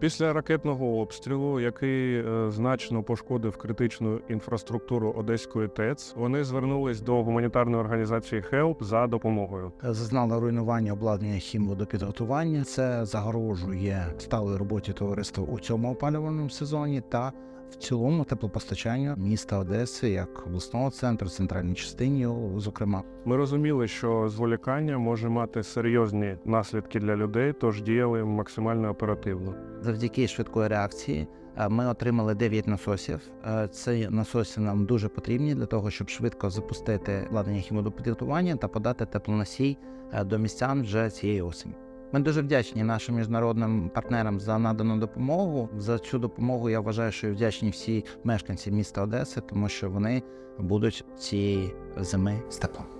Після ракетного обстрілу, який е, значно пошкодив критичну інфраструктуру Одеської ТЕЦ, вони звернулись до гуманітарної організації «Хелп» за допомогою. Зазнали руйнування обладнання хімводопідготування. Це загрожує сталої роботі товариства у цьому опалювальному сезоні та в цілому теплопостачанню міста Одеси як обласного центру, центральній частині, зокрема. Ми розуміли, що зволікання може мати серйозні наслідки для людей, тож діяли максимально оперативно. Завдяки швидкої реакції е, ми отримали 9 насосів. Е, Ці насоси нам дуже потрібні для того, щоб швидко запустити обладнання хімодопідготування та подати теплоносій е, до містян вже цієї осені. Ми дуже вдячні нашим міжнародним партнерам за надану допомогу. За цю допомогу я вважаю, що вдячні всі мешканці міста Одеси, тому що вони будуть цієї зими з теплом.